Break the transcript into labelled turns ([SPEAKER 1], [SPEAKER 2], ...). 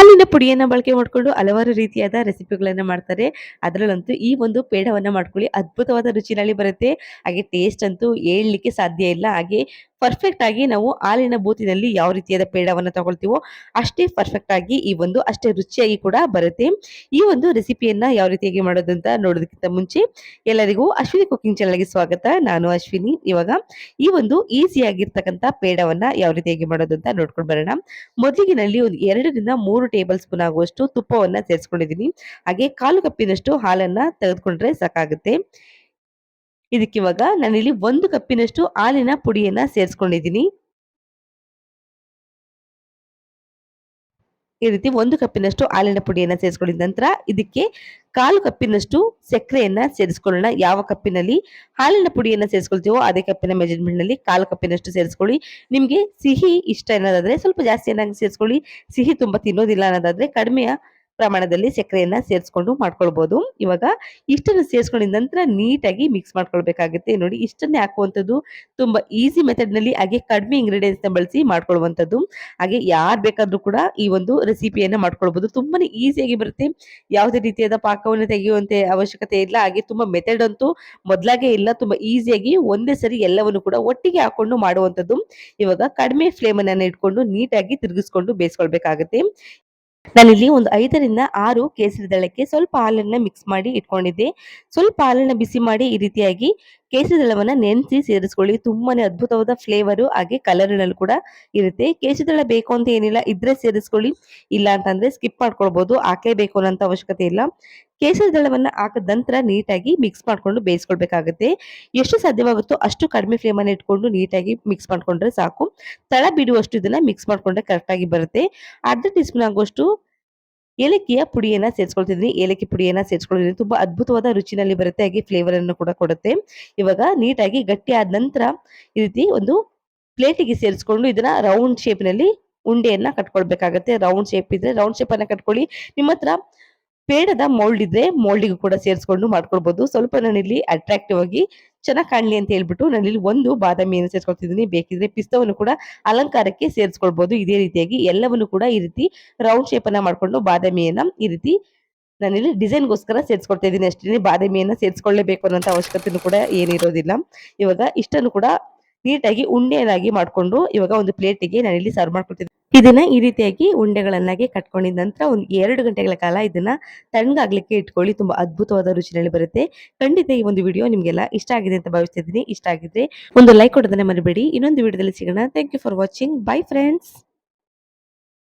[SPEAKER 1] ಹಾಲಿನ ಪುಡಿಯನ್ನ ಬಳಕೆ ಮಾಡಿಕೊಂಡು ಹಲವಾರು ರೀತಿಯಾದ ರೆಸಿಪಿಗಳನ್ನ ಮಾಡ್ತಾರೆ. ಅದರಲ್ಲಂತೂ ಈ ಒಂದು ಪೇಡವನ್ನ ಮಾಡ್ಕೊಳ್ಳಿ. ಅದ್ಭುತವಾದ ರುಚಿನಲ್ಲಿ ಬರುತ್ತೆ. ಹಾಗೆ ಟೇಸ್ಟ್ ಅಂತೂ ಹೇಳ್ಲಿಕ್ಕೆ ಸಾಧ್ಯ ಇಲ್ಲ. ಹಾಗೆ ಪರ್ಫೆಕ್ಟ್ ಆಗಿ ನಾವು ಹಾಲಿನ ಬೂತಿನಲ್ಲಿ ಯಾವ ರೀತಿಯಾದ ಪೇಡವನ್ನು ತಗೊಳ್ತೀವೋ ಅಷ್ಟೇ ಪರ್ಫೆಕ್ಟ್ ಆಗಿ ಈ ಒಂದು ಅಷ್ಟೇ ರುಚಿಯಾಗಿ ಕೂಡ ಬರುತ್ತೆ. ಈ ಒಂದು ರೆಸಿಪಿಯನ್ನ ಯಾವ ರೀತಿಯಾಗಿ ಮಾಡೋದು ಅಂತ ನೋಡೋದಕ್ಕಿಂತ ಮುಂಚೆ ಎಲ್ಲರಿಗೂ ಅಶ್ವಿನಿ ಕುಕಿಂಗ್ ಚಾನಲ್ಗೆ ಸ್ವಾಗತ. ನಾನು ಅಶ್ವಿನಿ. ಇವಾಗ ಈ ಒಂದು ಈಸಿ ಆಗಿರ್ತಕ್ಕಂಥ ಪೇಡವನ್ನ ಯಾವ ರೀತಿಯಾಗಿ ಮಾಡೋದು ಅಂತ ನೋಡ್ಕೊಂಡು ಬರೋಣ. ಮೊದಲಿಗಿನಲ್ಲಿ ಒಂದು ಎರಡರಿಂದ ಮೂರು ಟೇಬಲ್ ಸ್ಪೂನ್ ಆಗುವಷ್ಟು ತುಪ್ಪವನ್ನ ಸೇರಿಸ್ಕೊಂಡಿದ್ದೀನಿ. ಹಾಗೆ ಕಾಲು ಕಪ್ಪಿನಷ್ಟು ಹಾಲನ್ನ ತೆಗೆದುಕೊಂಡ್ರೆ ಸಾಕಾಗುತ್ತೆ. ಇದಕ್ಕೆ ಇವಾಗ ನಾನಿಲ್ಲಿ ಒಂದು ಕಪ್ಪಿನಷ್ಟು ಹಾಲಿನ ಪುಡಿಯನ್ನ ಸೇರಿಸ್ಕೊಂಡಿದ್ದೀನಿ. ಈ ರೀತಿ ಒಂದು ಕಪ್ಪಿನಷ್ಟು ಹಾಲಿನ ಪುಡಿಯನ್ನ ಸೇರಿಸ್ಕೊಂಡಿದ ನಂತರ ಇದಕ್ಕೆ ಕಾಲು ಕಪ್ಪಿನಷ್ಟು ಸಕ್ಕರೆಯನ್ನ ಸೇರಿಸ್ಕೊಳ್ಳೋಣ. ಯಾವ ಕಪ್ಪಿನಲ್ಲಿ ಹಾಲಿನ ಪುಡಿಯನ್ನ ಸೇರಿಸ್ಕೊಳ್ತೀವೋ ಅದೇ ಕಪ್ಪಿನ ಮೆಜರ್ಮೆಂಟ್ನಲ್ಲಿ ಕಾಲು ಕಪ್ಪಿನಷ್ಟು ಸೇರಿಸ್ಕೊಳ್ಳಿ. ನಿಮಗೆ ಸಿಹಿ ಇಷ್ಟ ಅನ್ನೋದಾದರೆ ಸ್ವಲ್ಪ ಜಾಸ್ತಿ ಏನಾಗಿ ಸೇರಿಸ್ಕೊಳ್ಳಿ. ಸಿಹಿ ತುಂಬಾ ತಿನ್ನೋದಿಲ್ಲ ಅನ್ನೋದಾದರೆ ಕಡಿಮೆಯ ಪ್ರಮಾಣದಲ್ಲಿ ಸಕ್ಕರೆಯನ್ನ ಸೇರಿಸ್ಕೊಂಡು ಮಾಡ್ಕೊಳ್ಬಹುದು ಇವಾಗ ಇಷ್ಟನ್ನು ಸೇರಿಸ್ಕೊಂಡಿದ ನಂತರ ನೀಟಾಗಿ ಮಿಕ್ಸ್ ಮಾಡ್ಕೊಳ್ಬೇಕಾಗುತ್ತೆ. ನೋಡಿ, ಇಷ್ಟನ್ನೇ ಹಾಕುವಂಥದ್ದು ತುಂಬಾ ಈಸಿ ಮೆಥಡ್ನಲ್ಲಿ ಹಾಗೆ ಕಡಿಮೆ ಇಂಗ್ರೀಡಿಯೆಂಟ್ಸ್ನ ಬಳಸಿ ಮಾಡ್ಕೊಳ್ಳುವಂಥದ್ದು. ಹಾಗೆ ಯಾರು ಬೇಕಾದ್ರೂ ಕೂಡ ಈ ಒಂದು ರೆಸಿಪಿಯನ್ನ ಮಾಡ್ಕೊಳ್ಬಹುದು ತುಂಬಾನೇ ಈಸಿಯಾಗಿ ಬರುತ್ತೆ. ಯಾವುದೇ ರೀತಿಯಾದ ಪಾಕವನ್ನು ತೆಗೆಯುವಂತೆ ಅವಶ್ಯಕತೆ ಇಲ್ಲ. ಹಾಗೆ ತುಂಬಾ ಮೆಥಡ್ ಅಂತೂ ಮೊದಲಾಗೆ ಇಲ್ಲ. ತುಂಬಾ ಈಸಿಯಾಗಿ ಒಂದೇ ಸರಿ ಎಲ್ಲವನ್ನು ಕೂಡ ಒಟ್ಟಿಗೆ ಹಾಕೊಂಡು ಮಾಡುವಂಥದ್ದು. ಇವಾಗ ಕಡಿಮೆ ಫ್ಲೇಮ್ ಅನ್ನ ಇಟ್ಕೊಂಡು ನೀಟಾಗಿ ತಿರುಗಿಸ್ಕೊಂಡು ಬೇಯಿಸ್ಕೊಳ್ಬೇಕಾಗುತ್ತೆ. ನಾನಿಲ್ಲಿ ಒಂದು ಐದರಿಂದ ಆರು ಕೇಸರಿ ದಳಕ್ಕೆ ಸ್ವಲ್ಪ ಹಾಲನ್ನ ಮಿಕ್ಸ್ ಮಾಡಿ ಇಟ್ಕೊಂಡಿದ್ದೆ. ಸ್ವಲ್ಪ ಹಾಲನ್ನ ಬಿಸಿ ಮಾಡಿ ಈ ರೀತಿಯಾಗಿ ಕೇಸರಿ ದಳವನ್ನ ನೆನೆಸಿ ಸೇರಿಸ್ಕೊಳ್ಳಿ. ತುಂಬಾನೇ ಅದ್ಭುತವಾದ ಫ್ಲೇವರು ಹಾಗೆ ಕಲರ್ನಲ್ಲಿ ಕೂಡ ಇರುತ್ತೆ. ಕೇಸರಿ ದಳ ಬೇಕು ಅಂತ ಏನಿಲ್ಲ, ಇದ್ರೆ ಸೇರಿಸ್ಕೊಳ್ಳಿ. ಇಲ್ಲ ಅಂತಂದ್ರೆ ಸ್ಕಿಪ್ ಮಾಡ್ಕೊಳ್ಬಹುದು ಹಾಕ್ಲೇಬೇಕು ಅನ್ನೋ ಅವಶ್ಯಕತೆ ಇಲ್ಲ. ಕೇಸರಿ ದಳವನ್ನ ಹಾಕಿದ ನಂತರ ನೀಟಾಗಿ ಮಿಕ್ಸ್ ಮಾಡ್ಕೊಂಡು ಬೇಯಿಸ್ಕೊಳ್ಬೇಕಾಗುತ್ತೆ. ಎಷ್ಟು ಸಾಧ್ಯವಾಗುತ್ತೋ ಅಷ್ಟು ಕಡಿಮೆ ಫ್ಲೇಮನ್ನು ಇಟ್ಕೊಂಡು ನೀಟಾಗಿ ಮಿಕ್ಸ್ ಮಾಡ್ಕೊಂಡ್ರೆ ಸಾಕು. ತಳ ಬಿಡುವಷ್ಟು ಇದನ್ನ ಮಿಕ್ಸ್ ಮಾಡ್ಕೊಂಡ್ರೆ ಕರೆಕ್ಟಾಗಿ ಬರುತ್ತೆ. ಅರ್ಧ ಟೀ ಸ್ಪೂನ್ ಆಗುವಷ್ಟು ಏಲಕ್ಕಿಯ ಪುಡಿಯನ್ನ ಸೇರಿಸ್ಕೊಳ್ತಿದ್ದೀನಿ. ಏಲಕ್ಕಿ ಪುಡಿಯನ್ನ ಸೇರಿಸ್ಕೊಳ್ತಿದ್ದೀನಿ ತುಂಬಾ ಅದ್ಭುತವಾದ ರುಚಿನಲ್ಲಿ ಬರುತ್ತೆ. ಹಾಗೆ ಫ್ಲೇವರ್ ಅನ್ನು ಕೂಡ ಕೊಡುತ್ತೆ. ಇವಾಗ ನೀಟಾಗಿ ಗಟ್ಟಿ ಆದ ನಂತರ ಈ ರೀತಿ ಒಂದು ಪ್ಲೇಟಿಗೆ ಸೇರಿಸ್ಕೊಂಡು ಇದನ್ನ ರೌಂಡ್ ಶೇಪ್ನಲ್ಲಿ ಉಂಡೆಯನ್ನ ಕಟ್ಕೊಳ್ಬೇಕಾಗತ್ತೆ. ರೌಂಡ್ ಶೇಪ್ ಇದ್ರೆ ರೌಂಡ್ ಶೇಪ್ ಅನ್ನ ಕಟ್ಕೊಳ್ಳಿ. ನಿಮ್ಮ ಹತ್ರ ಪೇಡದ ಮೋಲ್ಡ್ ಇದ್ರೆ ಮೋಲ್ಡಿಗೂ ಕೂಡ ಸೇರಿಸ್ಕೊಂಡು ಮಾಡ್ಕೊಳ್ಬಹುದು ಸ್ವಲ್ಪ ಇಲ್ಲಿ ಅಟ್ರಾಕ್ಟಿವ್ ಆಗಿ ಚೆನ್ನಾಗಿ ಕಾಣಲಿ ಅಂತ ಹೇಳ್ಬಿಟ್ಟು ನಾನಿಲ್ಲಿ ಒಂದು ಬಾದಾಮಿಯನ್ನು ಸೇರಿಸ್ಕೊಳ್ತಿದ್ದೀನಿ. ಬೇಕಿದ್ರೆ ಪಿಸ್ತವನ್ನು ಕೂಡ ಅಲಂಕಾರಕ್ಕೆ ಸೇರಿಸ್ಕೊಳ್ಬಹುದು ಇದೇ ರೀತಿಯಾಗಿ ಎಲ್ಲವನ್ನು ಕೂಡ ಈ ರೀತಿ ರೌಂಡ್ ಶೇಪ್ ಅನ್ನ ಮಾಡ್ಕೊಂಡು ಬಾದಾಮಿಯನ್ನ ಈ ರೀತಿ ನಾನಿಲ್ಲಿ ಡಿಸೈನ್ಗೋಸ್ಕರ ಸೇರಿಸ್ಕೊಳ್ತಾ ಇದ್ದೀನಿ ಅಷ್ಟೇ ಬಾದಾಮಿಯನ್ನ ಸೇರಿಸ್ಕೊಳ್ಳೇಬೇಕು ಅನ್ನೋಂಥ ಅವಶ್ಯಕತೆನೂ ಕೂಡ ಏನಿರೋದಿಲ್ಲ. ಇವಾಗ ಇಷ್ಟನ್ನು ಕೂಡ ನೀಟಾಗಿ ಉಂಡೆಯನ್ನಾಗಿ ಮಾಡಿಕೊಂಡು ಇವಾಗ ಒಂದು ಪ್ಲೇಟಿಗೆ ನಾನಿಲ್ಲಿ ಸರ್ವ್ ಮಾಡ್ಕೊಳ್ತಿದ್ದೀನಿ. ಇದನ್ನ ಈ ರೀತಿಯಾಗಿ ಉಂಡೆಗಳನ್ನಾಗಿ ಕಟ್ಕೊಂಡಿದ ನಂತರ ಒಂದು ಎರಡು ಗಂಟೆಗಳ ಕಾಲ ಇದನ್ನ ತಣ್ಣಗಾಗ್ಲಿಕ್ಕೆ ಇಟ್ಕೊಳ್ಳಿ. ತುಂಬಾ ಅದ್ಭುತವಾದ ರುಚಿನಲ್ಲಿ ಬರುತ್ತೆ. ಖಂಡಿತ ಈ ಒಂದು ವಿಡಿಯೋ ನಿಮ್ಗೆಲ್ಲ ಇಷ್ಟ ಆಗಿದೆ ಅಂತ ಭಾವಿಸ್ತಿದ್ದೀನಿ. ಇಷ್ಟ ಆಗಿದ್ರೆ ಒಂದು ಲೈಕ್ ಕೊಡೋದನ್ನ ಮರಿಬೇಡಿ. ಇನ್ನೊಂದು ವಿಡಿಯೋದಲ್ಲಿ ಸಿಗೋಣ. Thank you for watching bye friends